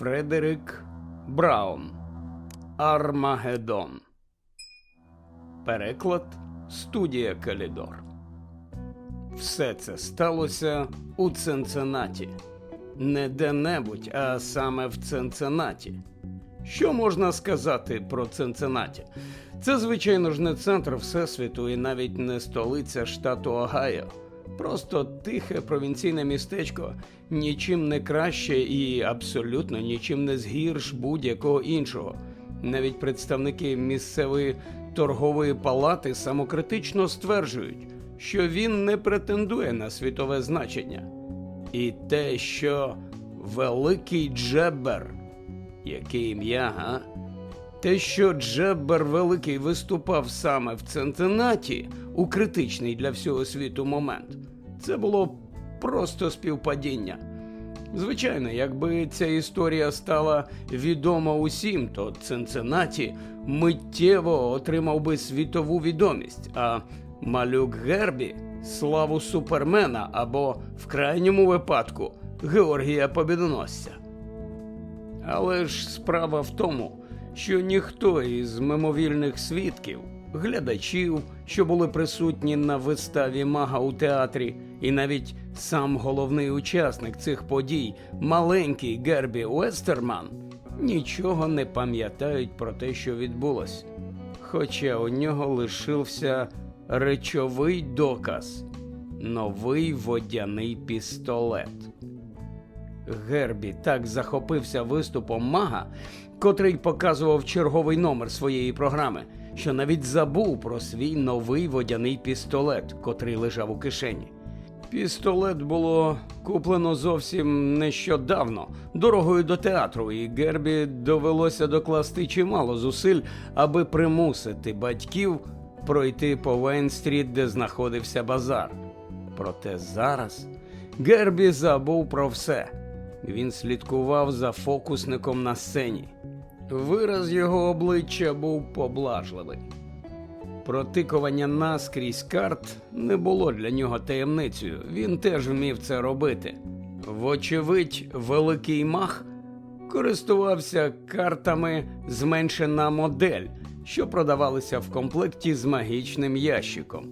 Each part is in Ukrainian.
Фредерик Браун Армагеддон. Переклад Студія Калідор. Все це сталося у Цинциннаті. Не де-небудь, а саме в Цинциннаті. Що можна сказати про Цинциннаті? Це, звичайно ж, не центр Всесвіту і навіть не столиця штату Огайо. Просто тихе провінційне містечко, нічим не краще і абсолютно нічим не згірш будь-якого іншого. Навіть представники місцевої торгової палати самокритично стверджують, що він не претендує на світове значення. І те, що Великий Джеббер, яке ім'я, га? Те, що Джеббер Великий виступав саме в Центенаті у критичний для всього світу момент, це було просто співпадіння. Звичайно, якби ця історія стала відома усім, то Цинциннаті миттєво отримав би світову відомість, а малюк Гербі славу супермена або, в крайньому випадку, Георгія Побідоносця. Але ж справа в тому, що ніхто із мимовільних свідків, глядачів, що були присутні на виставі мага у театрі, і навіть сам головний учасник цих подій, маленький Гербі Уестерман, нічого не пам'ятають про те, що відбулось. Хоча у нього лишився речовий доказ новий водяний пістолет. Гербі так захопився виступом мага, котрий показував черговий номер своєї програми, що навіть забув про свій новий водяний пістолет, котрий лежав у кишені. Пістолет було куплено зовсім нещодавно, дорогою до театру, і Гербі довелося докласти чимало зусиль, аби примусити батьків пройти по Вейн-стріт, де знаходився базар. Проте зараз Гербі забув про все. Він слідкував за фокусником на сцені. Вираз його обличчя був поблажливий. Протикування наскрізь карт не було для нього таємницею. Він теж вмів це робити. Вочевидь, великий мах користувався картами зменшена модель, що продавалися в комплекті з магічним ящиком.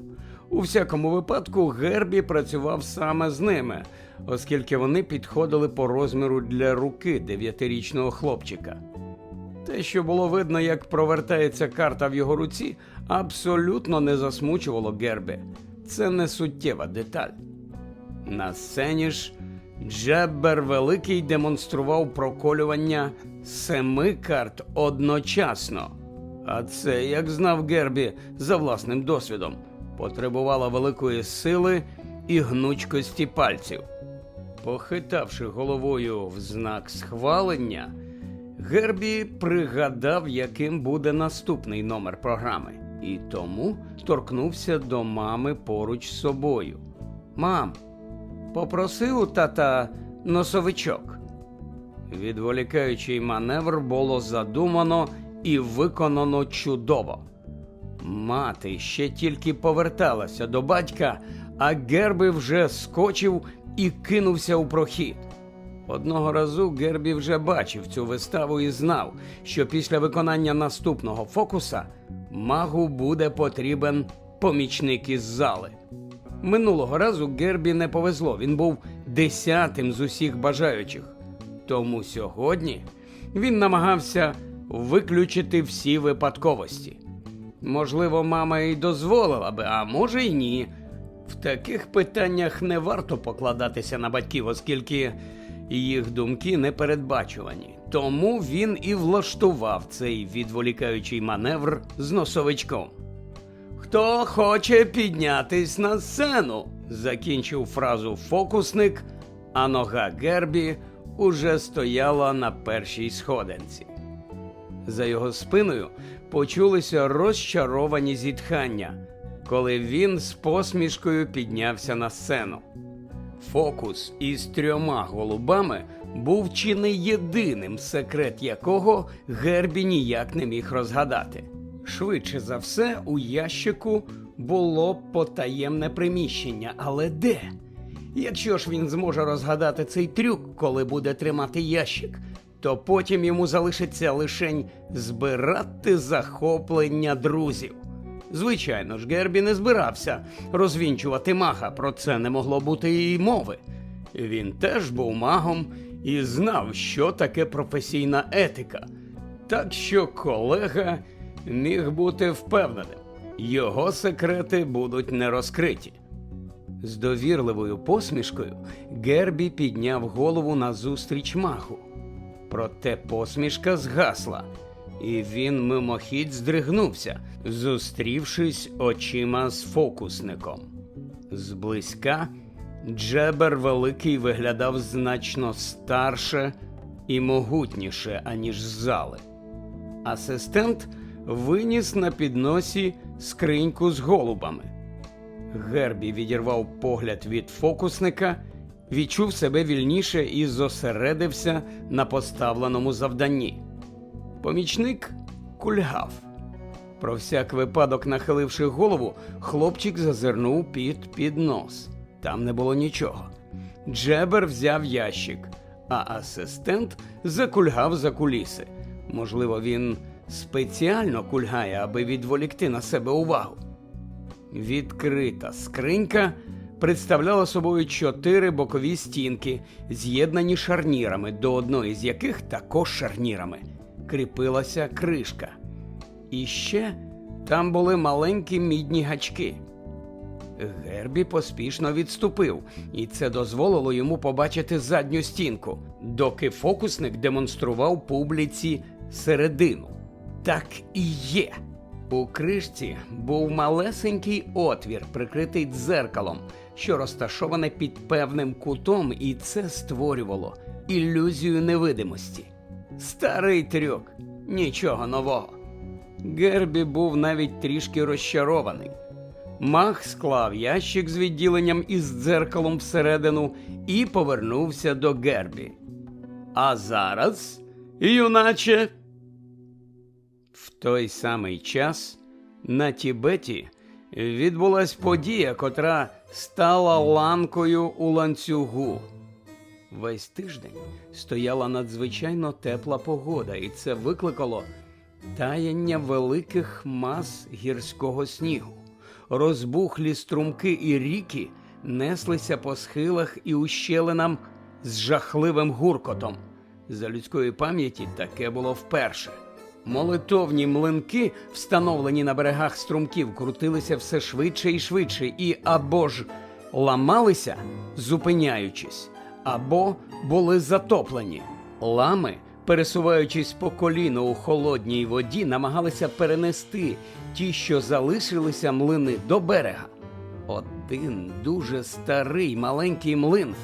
У всякому випадку Гербі працював саме з ними, оскільки вони підходили по розміру для руки дев'ятирічного хлопчика. Те, що було видно, як провертається карта в його руці, абсолютно не засмучувало Гербі. Це не суттєва деталь. На сцені ж Джеббер Великий демонстрував проколювання семи карт одночасно. А це, як знав Гербі за власним досвідом, потребувало великої сили і гнучкості пальців. Похитавши головою в знак схвалення, Гербі пригадав, яким буде наступний номер програми, і тому торкнувся до мами поруч з собою. Мам, попроси у тата носовичок. Відволікаючий маневр було задумано і виконано чудово. Мати ще тільки поверталася до батька, а Гербі вже скочив і кинувся у прохід. Одного разу Гербі вже бачив цю виставу і знав, що після виконання наступного фокуса магу буде потрібен помічник із зали. Минулого разу Гербі не повезло, він був десятим з усіх бажаючих. Тому сьогодні він намагався виключити всі випадковості. Можливо, мама й дозволила би, а може й ні. В таких питаннях не варто покладатися на батьків, оскільки їх думки непередбачувані. Тому він і влаштував цей відволікаючий маневр з носовичком. Хто хоче піднятись на сцену? закінчив фразу фокусник, а нога Гербі уже стояла на першій сходинці. За його спиною почулися розчаровані зітхання, коли він з посмішкою піднявся на сцену. Фокус із трьома голубами був чи не єдиним, секрет якого Гербі ніяк не міг розгадати. Швидше за все, у ящику було потаємне приміщення, але де? Якщо ж він зможе розгадати цей трюк, коли буде тримати ящик, то потім йому залишиться лишень збирати захоплення друзів. Звичайно ж, Гербі не збирався розвінчувати мага, про це не могло бути і мови. Він теж був магом і знав, що таке професійна етика. Так що колега міг бути впевненим, його секрети будуть не розкриті. З довірливою посмішкою Гербі підняв голову назустріч маху. Проте посмішка згасла, і він мимохідь здригнувся, зустрівшись очима з фокусником. Зблизька Джебер Великий виглядав значно старше і могутніше, аніж зали. Асистент виніс на підносі скриньку з голубами. Гербі відірвав погляд від фокусника, відчув себе вільніше і зосередився на поставленому завданні. Помічник кульгав. Про всяк випадок, нахиливши голову, хлопчик зазирнув під піднос. Там не було нічого. Джебер взяв ящик, а асистент закульгав за куліси. Можливо, він спеціально кульгає, аби відволікти на себе увагу. Відкрита скринька представляла собою чотири бокові стінки, з'єднані шарнірами, до одної з яких також шарнірами кріпилася кришка. І ще там були маленькі мідні гачки. Гербі поспішно відступив, і це дозволило йому побачити задню стінку, доки фокусник демонстрував публіці середину. Так і є. У кришці був малесенький отвір, прикритий дзеркалом, що розташоване під певним кутом, і це створювало ілюзію невидимості. Старий трюк, нічого нового. Гербі був навіть трішки розчарований. Мах склав ящик з відділенням із дзеркалом всередину і повернувся до Гербі. А зараз, юначе. В той самий час на Тібеті відбулась подія, котра стала ланкою у ланцюгу. Весь тиждень стояла надзвичайно тепла погода, і це викликало таяння великих мас гірського снігу. Розбухлі струмки і ріки неслися по схилах і ущелинам з жахливим гуркотом. За людської пам'яті таке було вперше. Молитовні млинки, встановлені на берегах струмків, крутилися все швидше і швидше, і або ж ламалися, зупиняючись, або були затоплені. Лами, пересуваючись по коліну у холодній воді, намагалися перенести ті, що залишилися млини до берега. Один дуже старий маленький млин,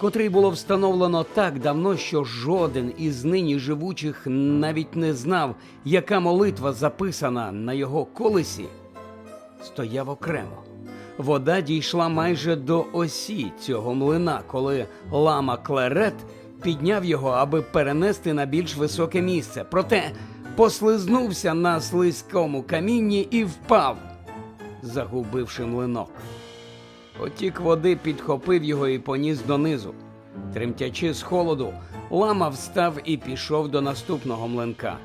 котрий було встановлено так давно, що жоден із нині живучих навіть не знав, яка молитва записана на його колесі, стояв окремо. Вода дійшла майже до осі цього млина, коли лама Клерет підняв його, аби перенести на більш високе місце. Проте послизнувся на слизькому камінні і впав, загубивши млинок. Потік води підхопив його і поніс донизу. Тремтячи з холоду, лама встав і пішов до наступного млинка.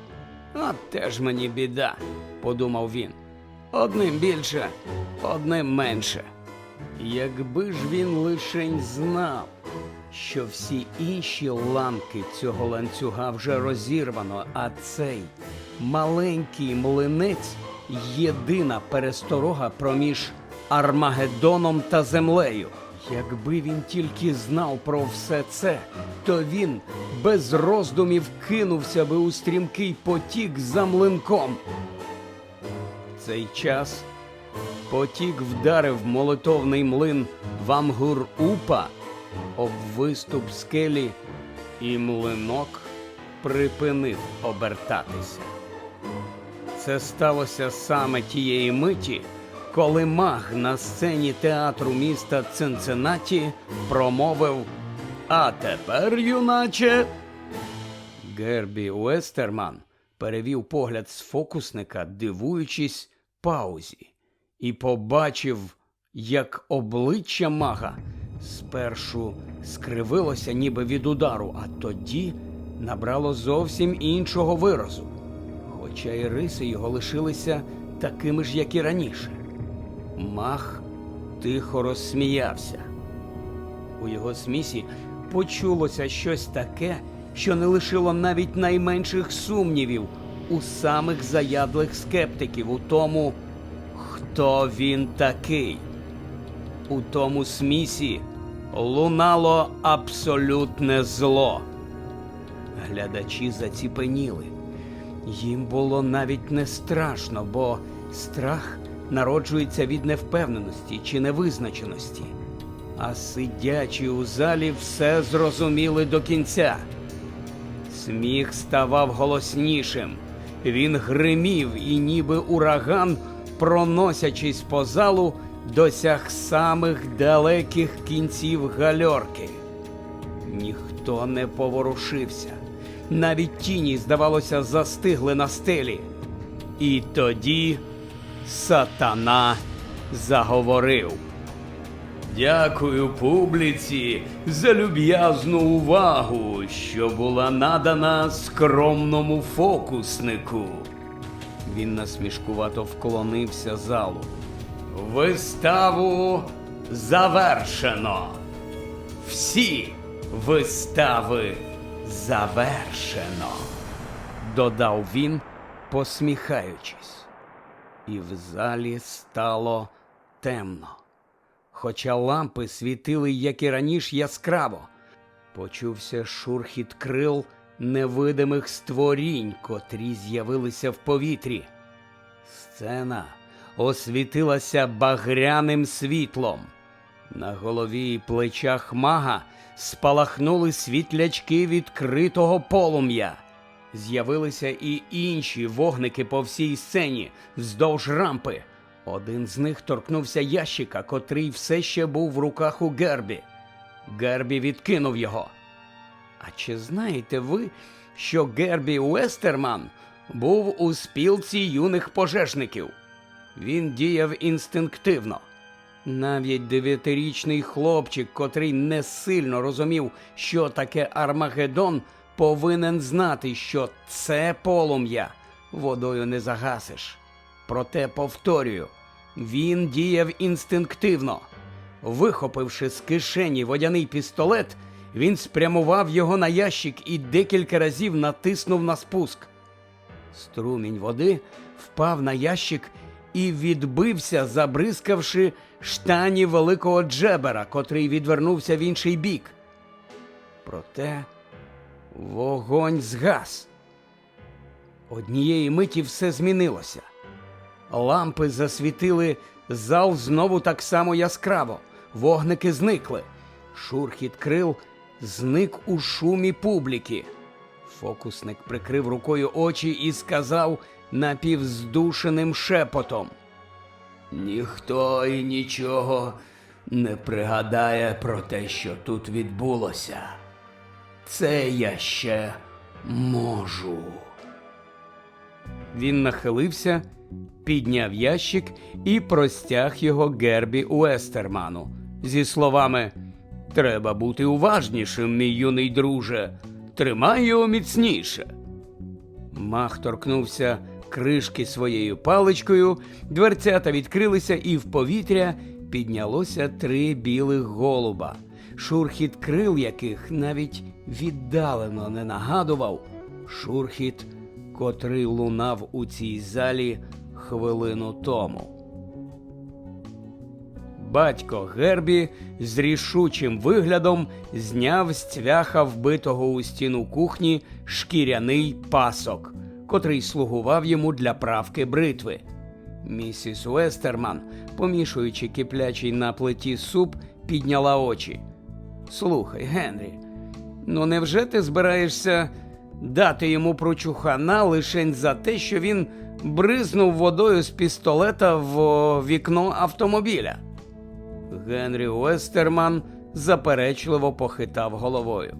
От теж мені біда, подумав він. Одним більше, одним менше. Якби ж він лишень знав, що всі інші ламки цього ланцюга вже розірвано, а цей маленький млинець єдина пересторога проміж Армагеддоном та землею. Якби він тільки знав про все це, то він без роздумів кинувся би у стрімкий потік за млинком. Цей час потік вдарив молитовний млин Вамгур-Упа об виступ скелі, і млинок припинив обертатися. Це сталося саме тієї миті, коли маг на сцені театру міста Цинциннаті промовив А тепер, юначе. Гербі Уестерман перевів погляд з фокусника, дивуючись паузі, і побачив, як обличчя мага спершу скривилося ніби від удару, а тоді набрало зовсім іншого виразу, хоча і риси його лишилися такими ж, як і раніше. Мах тихо розсміявся. У його смісі почулося щось таке, що не лишило навіть найменших сумнівів у самих заядлих скептиків у тому, хто він такий. У тому смісі лунало абсолютне зло. Глядачі заціпеніли. Їм було навіть не страшно, бо страх народжується від невпевненості чи невизначеності. А сидячі у залі все зрозуміли до кінця. Сміх ставав голоснішим. Він гримів і, ніби ураган, проносячись по залу, досяг самих далеких кінців гальорки. Ніхто не поворушився. Навіть тіні, здавалося, застигли на стелі. І тоді сатана заговорив. Дякую публіці за люб'язну увагу, що була надана скромному фокуснику. Він насмішкувато вклонився залу. Виставу завершено. Всі вистави завершено, додав він, посміхаючись. І в залі стало темно. Хоча лампи світили, як і раніше, яскраво, почувся шурхіт крил невидимих створінь, котрі з'явилися в повітрі. Сцена освітилася багряним світлом. На голові і плечах мага спалахнули світлячки відкритого полум'я. З'явилися і інші вогники по всій сцені вздовж рампи. Один з них торкнувся ящика, котрий все ще був в руках у Гербі. Гербі відкинув його. А чи знаєте ви, що Гербі Уестерман був у спілці юних пожежників? Він діяв інстинктивно. Навіть дев'ятирічний хлопчик, котрий не сильно розумів, що таке Армагеддон, повинен знати, що це полум'я водою не загасиш. Проте повторюю, він діяв інстинктивно. Вихопивши з кишені водяний пістолет, він спрямував його на ящик і декілька разів натиснув на спуск. Струмінь води впав на ящик і відбився, забризкавши штані великого джебера, котрий відвернувся в інший бік. Проте вогонь згас. Однієї миті все змінилося. Лампи засвітили зал знову так само яскраво. Вогники зникли. Шурхіт крил зник у шумі публіки. Фокусник прикрив рукою очі і сказав напівздушеним шепотом. Ніхто і нічого не пригадає про те, що тут відбулося. Це я ще можу. Він нахилився, підняв ящик і простяг його Гербі Уестерману зі словами Треба бути уважнішим, мій юний друже. Тримай його міцніше. Мах торкнувся кришки своєю паличкою, дверцята відкрилися, і в повітря піднялося три білих голуба, шурхіт крил яких навіть віддалено не нагадував шурхіт, котрий лунав у цій залі хвилину тому. Батько Гербі з рішучим виглядом зняв з цвяха вбитого у стіну кухні шкіряний пасок, котрий слугував йому для правки бритви. Місіс Уестерман, помішуючи киплячий на плиті суп, підняла очі. Слухай, Генрі, ну невже ти збираєшся дати йому прочухана лишень за те, що він бризнув водою з пістолета в вікно автомобіля? Генрі Уестерман заперечливо похитав головою.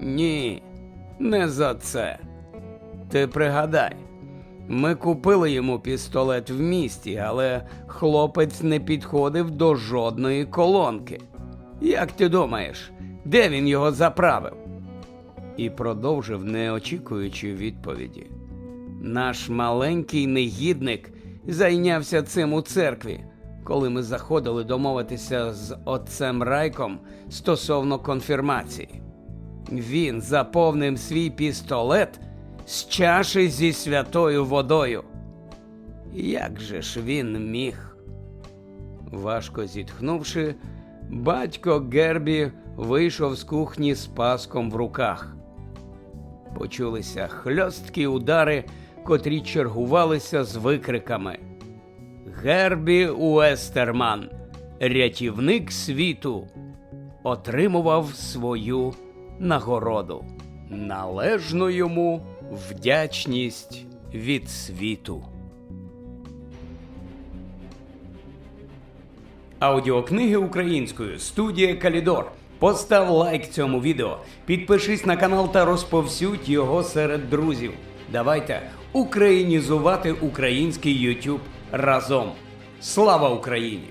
Ні, не за це. Ти пригадай, ми купили йому пістолет в місті, але хлопець не підходив до жодної колонки. Як ти думаєш, де він його заправив? І продовжив, не очікуючи відповіді. Наш маленький негідник зайнявся цим у церкві, коли ми заходили домовитися з отцем Райком стосовно конфірмації. Він заповнив свій пістолет з чаші зі святою водою. Як же ж він міг? Важко зітхнувши, батько Гербі вийшов з кухні з паском в руках. Почулися хльосткі удари, котрі чергувалися з викриками. Гербі Уестерман, рятівник світу, отримував свою нагороду. Належну йому вдячність від світу. Аудіокниги українською. Студія Калідор. Постав лайк цьому відео, підпишись на канал та розповсюдь його серед друзів. Давайте українізувати український YouTube разом. Слава Україні!